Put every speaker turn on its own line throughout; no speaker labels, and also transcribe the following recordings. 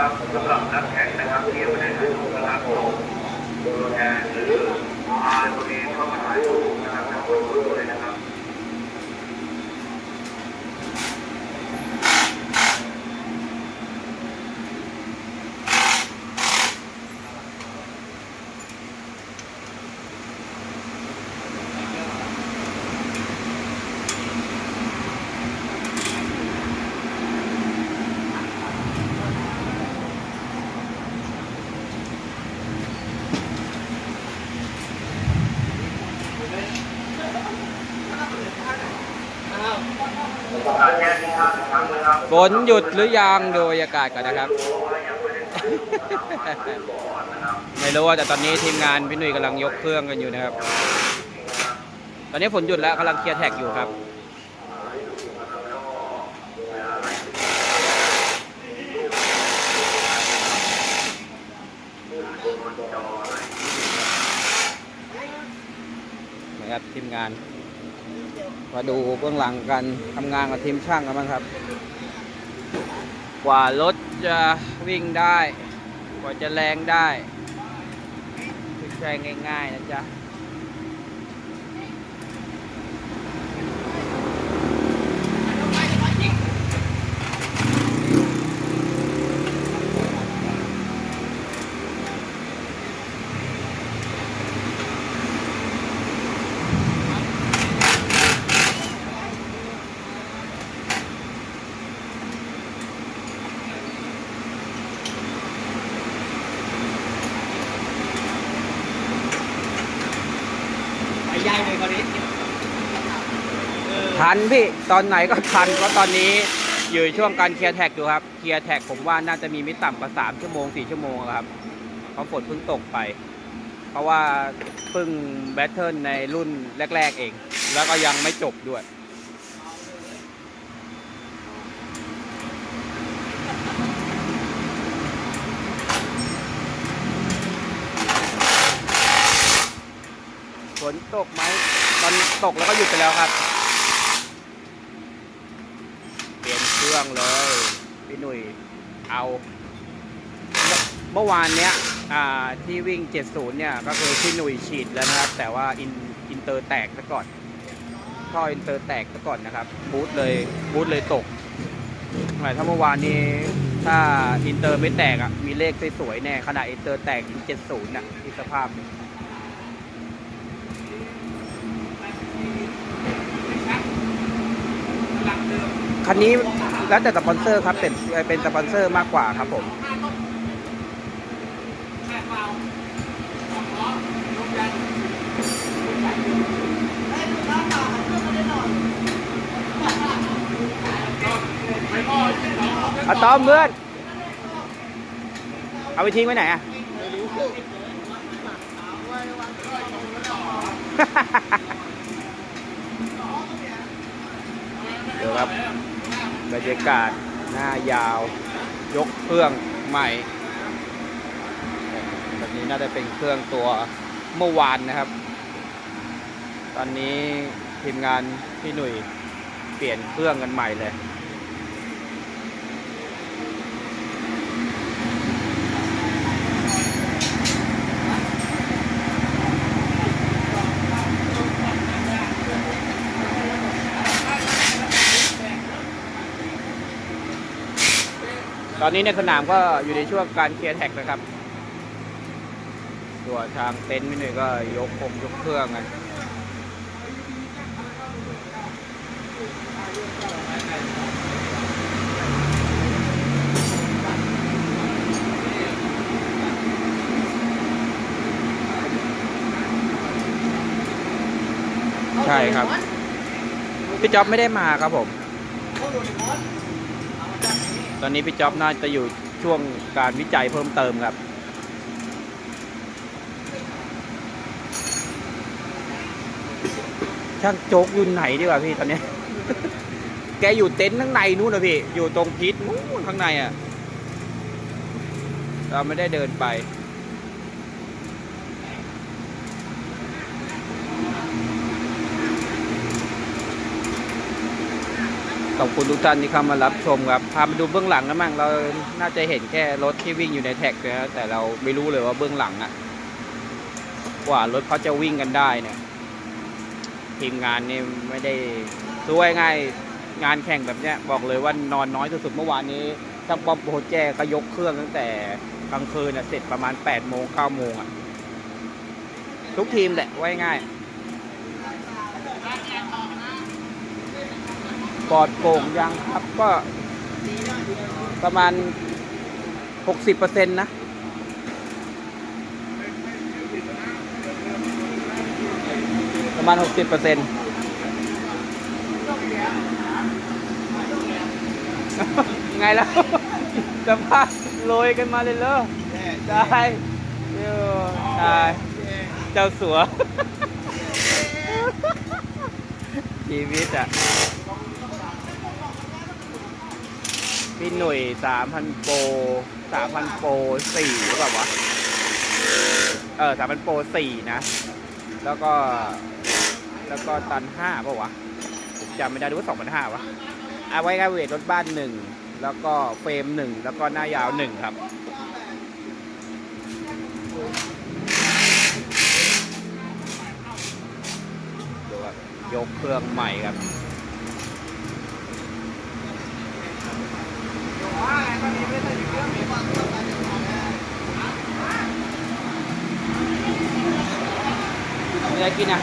นะครับสำหรับนักแข่งนะครับที่ไม่ได้ถ่ายรูปนะครับผมตัวแทนหรืออาตัวเองเข้ามาถ่ายรูปนะครับขอบคุณด้วยนะครับ การแจ้งที่ท่านอีกครั้งนะครับ
ฝนหยุดหรือยังดูบรรยากาศก่อนนะครับ ไม่รู้ว่าแต่ตอนนี้ทีมงานพี่หนุ่ยกำลังยกเครื่องกันอยู่นะครับ ตอนนี้ฝนหยุดแล้วกำลังเคลียร์แท็กอยู่ครับนะครับทีมงาน มาดูเบื้องหลังกันทำงานกับทีมช่างกันบ้างครับ กว่ารถจะวิ่งได้ กว่าจะแรงได้ไม่ใช่ง่าย ๆ นะจ๊ะ
ไปใหญ่เลยคนนี้
ทันพี่ ตอนไหนก็ทันเพราะตอนนี้อยู่ช่วงการเคลียร์แท็กดูครับ เคลียร์แท็กผมว่าน่าจะมีไม่ต่ำกว่า3ชั่วโมง4ชั่วโมงครับ เพราะฝนเพิ่งตกไป เพราะว่าเพิ่งแบทเทิลในรุ่นแรก ๆ เอง แล้วก็ยังไม่จบด้วยฝนตกไหมตอนตกแล้วก็หยุดไปแล้วครับ เปลี่ยนเครื่องเลย พี่ หนุ่ยเอาเมื่อวานเนี้ยที่วิ่ง 70 เนี่ย ก็คือพี่หนุ่ยฉีดแล้วนะครับ แต่ว่าอินอินเตอร์แตกซะก่อนท่ออินเตอร์แตกซะก่อนนะครับ บูทเลยบูทเลยตกแต่ถ้าเมื่อวานนี้ถ้าอินเตอร์ไม่แตกอะ มีเลขสวยๆแน่ขนาดอินเตอร์แตกถึง70น่ะที่สภาพคันนี้ แล้วแต่สปอนเซอร์ครับเป็นเป็นสปอนเซอร์มากกว่าครับผมอาตอมเพื่อน เอาไปทิ้งไว้ไหนอะเดี๋ยวครับบ รรยากาศหน้ายาว ยกเครื่องใหม่แบบนี้น่าจะเป็นเครื่องตัวเมื่อวานนะครับ ตอนนี้ทีมงานพี่หนุ่ยเปลี่ยนเครื่องกันใหม่เลย ตอนนี้ในสนามก็อยู่ในช่วงการเคลียร์แท็กนะครับ ตัวทางเต็นท์พี่หนุ่ยก็ยกคงยกเครื่องกันใช่ครับ พี่จ๊อบไม่ได้มาครับผม ตอนนี้พี่จ๊อบน่าจะอยู่ช่วงการวิจัยเพิ่มเติมครับ ช่างโจ๊กอยู่ไหนดีกว่าพี่ตอนนี้ แกอยู่เต็นท์ข้างในนู่นนะพี่ อยู่ตรงพิษนู่นข้างในอะ เราไม่ได้เดินไป ขอบคุณทุกท่านที่เข้ามารับชมครับ พามาดูเบื้องหลังกันบ้างเราน่าจะเห็นแค่รถที่วิ่งอยู่ในแท็กนะแต่เราไม่รู้เลยว่าเบื้องหลังอะกว่ารถเขาจะวิ่งกันได้เนี่ย ทีมงานนี่ไม่ได้ช่วยง่ายงานแข่งแบบเนี้ยบอกเลยว่านอนน้อยสุดๆเมื่อวานนี้ช่างป้อมโปรแจก็ยกเครื่องตั้งแต่กลางคืนน่ะเสร็จประมาณ8โมง9โมงอะทุกทีมแหละไว้ง่าย ปอดโป่งยังครับก็ประมาณ 60%นะประมาณ 60%ไงแล้วสภาโรยกันมาเลยเหรอได้เดี๋ยวได้เจ้าสัวชีวิตอะ พี่หนุ่ยสามพันโปรสามพันโปรสี่หรือเปล่าวะ เออสามพันโปรสี่นะ แล้วก็ แล้วก็ตันห้าป่าวะผมจำไม่ได้ดูว่าสองพันห้าวะเอาไว้ง่ายเวทรถบ้านหนึ่ง แล้วก็เฟรมหนึ่ง แล้วก็หน้ายาวหนึ่งครับดูครับยกเครื่องใหม่ครับ มีอะไร กินอะ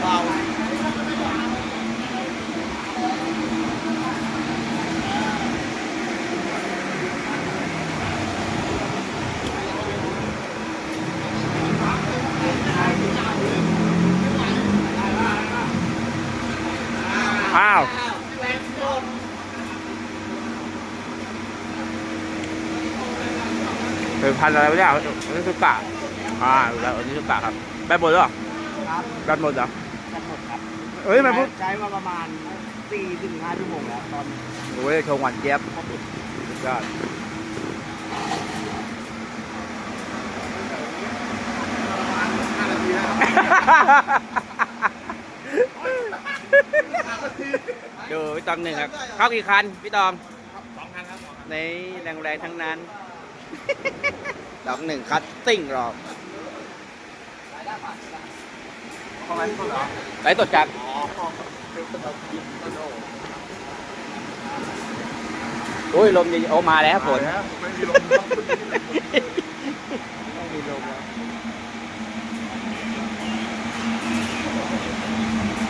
เบา
อ้าวเป็นพันอะไรวะเนี่ยอันนี้คือกะ อ่าแล้วอันนี้คือกะครับแบตหมดแล้วเหรอ
ครับ
แบตหมดเหรอ
กันหมดครับ
เอ้ยมันพูด
ใช้มาประมาณ4ถึง5ชั่วโมงแล้วตอน
โอ้ยโชว์หวานเจี๊ยบสุดยอดดูพี่ตองหนึ่งครับ เข้ากี่คันพี่ตอง
สองพันครับ
ในแรงแรงๆทั้งนั้น ดอกหนึ่งคัดติ้งหรอก
เพราะงั้นก็เหรอ
ไลฟ์สดครับ
อ๋อเป็นต้นเอาคิดต้นโอ้
โอ้ยลมเย็นโอ้มาแล้วฝน
ไม่มีลมครับไม่มีลมแล้ว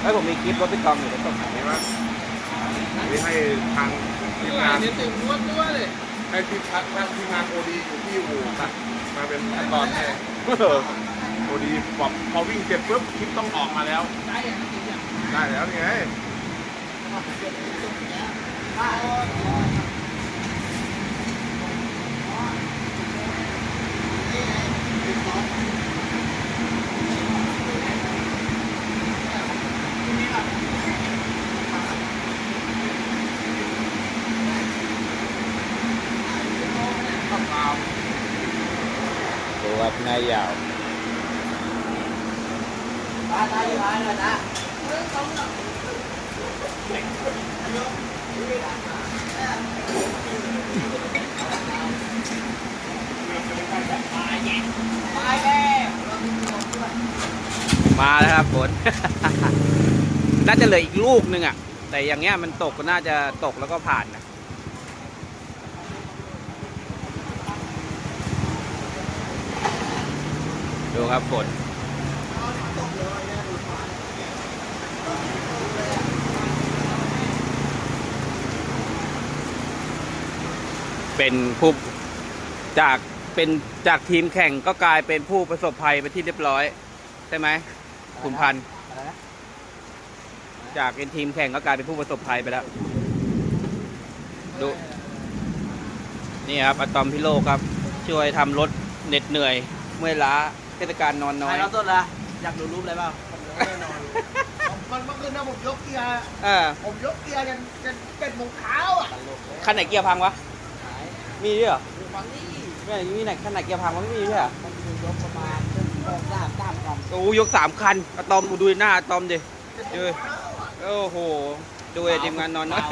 เฮ้ยผมมีคลิปรถพี่ตองอยู่ในต้นไหน
นี่ว่านี่ให้ทางทีมงานนี่ตึงนวดด้วยเลยให้ทีมทางทางทีมงานโอดีอยู่ที่อู่ตัดมาเป็นขั้นตอนให้โอดีบอกพอวิ่งเสร็จปุ๊บคลิปต้องออกมาแล้ว ได้แล้วนี่ไง
ดูครับหนายยาว
ตาตาอยู่ท้ายเลยนะ
มาแล้วครับฝน น่าจะเหลืออีกลูกนึงอะ แต่อย่างเงี้ยมันตกก็น่าจะตกแล้วก็ผ่านนะดูครับฝน เป็นผู้จากเป็นจากทีมแข่งก็กลายเป็นผู้ประสบภัยไปที่เรียบร้อย ใช่ไหมคุณพันธุ์
อะไรนะ
จากเป็นทีมแข่งก็กลายเป็นผู้ประสบภัยไปแล้วดูนี่ครับอะตอมพิโลกครับ ช่วยทำรถเหน็ดเหนื่อย เมื่อยล้าเทศกาลนอนน้อย
ถ่ายแล้วต้นละอยากดูรูปอะไรบ้าง เกียร์
เออ
ผมยกเกียร์กันกันเจ็ดโมงเช้าอะ
คันไหนเกียร์พังวะมีด้วยเหรอ
ฟังนี่
ไม่มีไหนคันไหนเกียร์พังวะไม่มีใช่เหรอ
มันคือยกประมาณสองสามสามกรัม
โอ้ยกสามคันอะตอมดูหน้าอะตอมดิดูโอ้โหดูเลยทีมงานนอนน้อย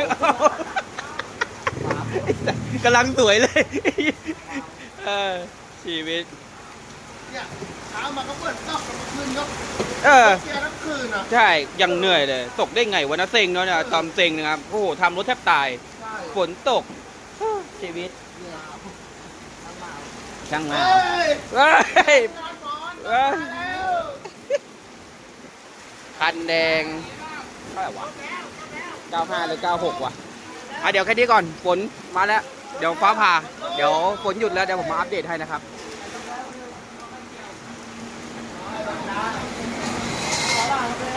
กำลังสวยเลยเออชีวิต
เนี่ยเช้ามาก็เปิดตอกกลางคืนก็
เออ
เกียร์ทั้งคืนอะ
ใช่ ยังเหนื่อยเลย ตกได้ไงวะนะเซ็งเนาะเนี่ยตอมเซ็งนะครับ โอ้โหทำรถแทบตาย
ใช่
ฝนตกชีวิต
เนี่ยทั้งหนาว
ช่าง
เฮ
มา้
ย
เฮ้ย
นอนนอน
เอ้ย
มาแล้ว
คันแดงเท่าไหร่วะ95 หรือ 96 วะ อะ เดี๋ยวแค่นี้ก่อน ฝนมาแล้ว เดี๋ยวฟ้าผ่า เดี๋ยวฝนหยุดแล้ว เดี๋ยวผมมาอัปเดตให้นะครับ
เ